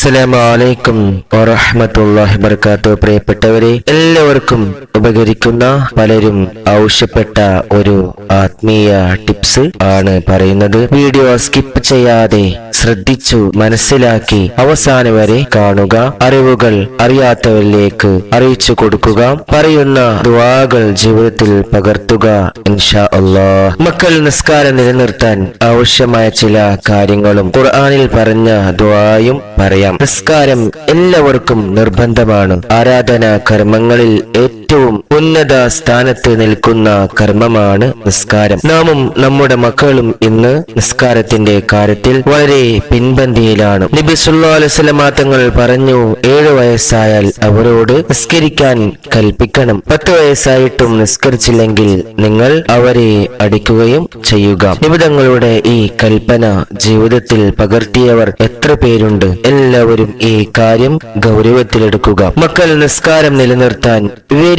അസ്സലാമു അലൈക്കും വറഹ്മത്തുള്ളാഹി വബർക്കാത്തു പ്രിയപ്പെട്ടവരെ എല്ലാവർക്കും ഉപകരിക്കുന്ന പലരും ആവശ്യപ്പെട്ട ഒരു ആത്മീയ ടിപ്സ് ആണ് പറയുന്നത്. വീഡിയോ സ്കിപ്പ് ചെയ്യാതെ ശ്രദ്ധിച്ചു മനസ്സിലാക്കി അവസാനം വരെ കാണുക. അറിവുകൾ അറിയാത്തവരിലേക്ക് അറിയിച്ചു കൊടുക്കുക. പറയുന്ന ദുവാകൾ ജീവിതത്തിൽ പകർത്തുക ഇൻഷാ അള്ളാഹ്. മക്കൾ നിസ്കാരം നിലനിർത്താൻ ആവശ്യമായ ചില കാര്യങ്ങളും ഖുർആാനിൽ പറഞ്ഞ ദുആയും പറയാം. നിസ്കാരം എല്ലാവർക്കും നിർബന്ധമാണ്. ആരാധനാ കർമ്മങ്ങളിൽ ഏറ്റവും ഉന്നത സ്ഥാനത്ത് നിൽക്കുന്ന കർമ്മമാണ് നിസ്കാരം. നാമും നമ്മുടെ മക്കളും ഇന്ന് നിസ്കാരത്തിന്റെ കാര്യത്തിൽ വളരെ പിൻപന്തിയിലാണ്. നബി അലൈഹി തങ്ങൾ പറഞ്ഞു ഏഴു വയസ്സായാൽ അവരോട് നിസ്കരിക്കാൻ കൽപ്പിക്കണം. പത്ത് വയസ്സായിട്ടും നിസ്കരിച്ചില്ലെങ്കിൽ നിങ്ങൾ അവരെ അടിക്കുകയും ചെയ്യുക. നിബിതങ്ങളുടെ ഈ കൽപ്പന ജീവിതത്തിൽ പകർത്തിയവർ എത്ര പേരുണ്ട്? എല്ലാവരും ഈ കാര്യം ഗൗരവത്തിലെടുക്കുക. മക്കൾ നിസ്കാരം നിലനിർത്താൻ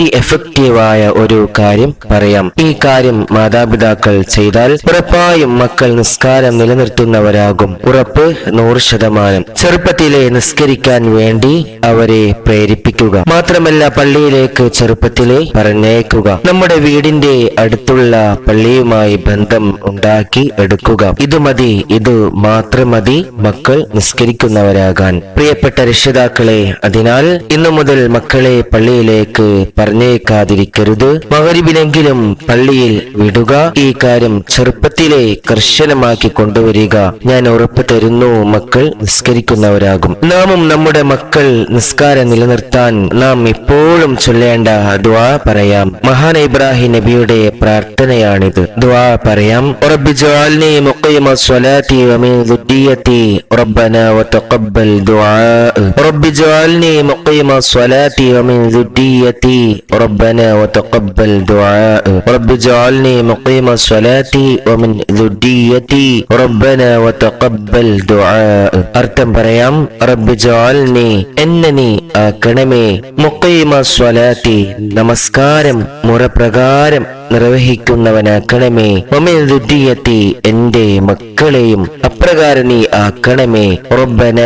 വെരി എഫക്റ്റീവായ ഒരു കാര്യം പറയാം. ഈ കാര്യം മാതാപിതാക്കൾ ചെയ്താൽ ഉറപ്പായും മക്കൾ നിസ്കാരം നിലനിർത്തുന്നവരാകും. ഉറപ്പ് നൂറ് ശതമാനം. ചെറുപ്പത്തിലെ നിസ്കരിക്കാൻ വേണ്ടി അവരെ പ്രേരിപ്പിക്കുക. മാത്രമല്ല പള്ളിയിലേക്ക് ചെറുപ്പത്തിലെ പറഞ്ഞേക്കുക നമ്മുടെ വീടിന്റെ അടുത്തുള്ള പള്ളിയുമായി ബന്ധം ഉണ്ടാക്കി എടുക്കുക. ഇത് മതി ഇത് മാത്രം മതി മക്കൾ നിസ്കരിക്കുന്നവരാകാൻ. പ്രിയപ്പെട്ട രക്ഷിതാക്കളെ അതിനാൽ ഇന്നു മുതൽ മക്കളെ പള്ളിയിലേക്ക് പറഞ്ഞേക്കാതിരിക്കരുത്. മകരിബിലെങ്കിലും പള്ളിയിൽ വിടുക. ഈ കാര്യം ചെറുപ്പത്തിലെ കർശനമാക്കി കൊണ്ടുവരിക. ഞാൻ ഉറപ്പ് തരുന്നു മക്കൾ നിസ്കരിക്കുന്നവരാകും. നാമും നമ്മുടെ മക്കൾ നിസ്കാരം നിലനിർത്താൻ നാം ഇപ്പോഴും ചൊല്ലേണ്ട ദ്വാ പറയാം. മഹാൻ ഇബ്രാഹിം നബിയുടെ പ്രാർത്ഥനയാണിത്. ദ്വാ പറയാം. റബ്ബി ജഅൽനി മുഖീമ സ്വലാത്തി വമിൻ ദുരിയത്തി റബ്ബന വതഖബ്ബൽ ദുആ. റബ്ബി وتقبل മുഖീമ رب اجعلني مقيم റബ്ബന ومن ذريتي. ربنا وتقبل ദുആ അർത്ഥം പറയാം റബ്ബി ജാൽനി എന്നെ നീ ആക്കണമേ. മുക്കൈമ സ്വലാത്തി നമസ്കാരം മുറപ്രകാരം നിർവഹിക്കുന്നവനാക്കണമേ. ഒമിതുദ്ദിയത്തി എന്റെ മക്കളെയും അപ്രകാരം നീ ആക്കണമേ. റബ്ബന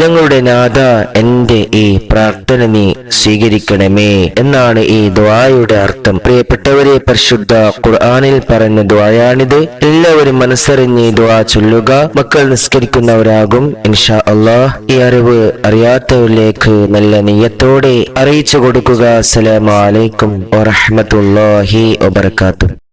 ഞങ്ങളുടെ നാഥ എന്റെ ഈ പ്രാർത്ഥന നീ സ്വീകരിക്കണമേ എന്നാണ് ഈ ദ്വായയുടെ അർത്ഥം. പ്രിയപ്പെട്ടവരെ പരിശുദ്ധ ഖുർആാനിൽ പറഞ്ഞ ദ്വായാണിത് എല്ലാവരും മനസ്സറിഞ്ഞ് ദുആ ചൊല്ലുക. മക്കൾ നിസ്കരിക്കുന്നവരാകും. ഇൻഷാ അള്ളാഹ് ഈ അറിവ് അറിയാത്തവരിലേക്ക് നല്ല നെയ്യത്തോടെ അറിയിച്ചു കൊടുക്കുക. അസലാമലൈക്കും അലൈക്കും വറഹ്മത്തുള്ളാഹി വബറകാതുഹു.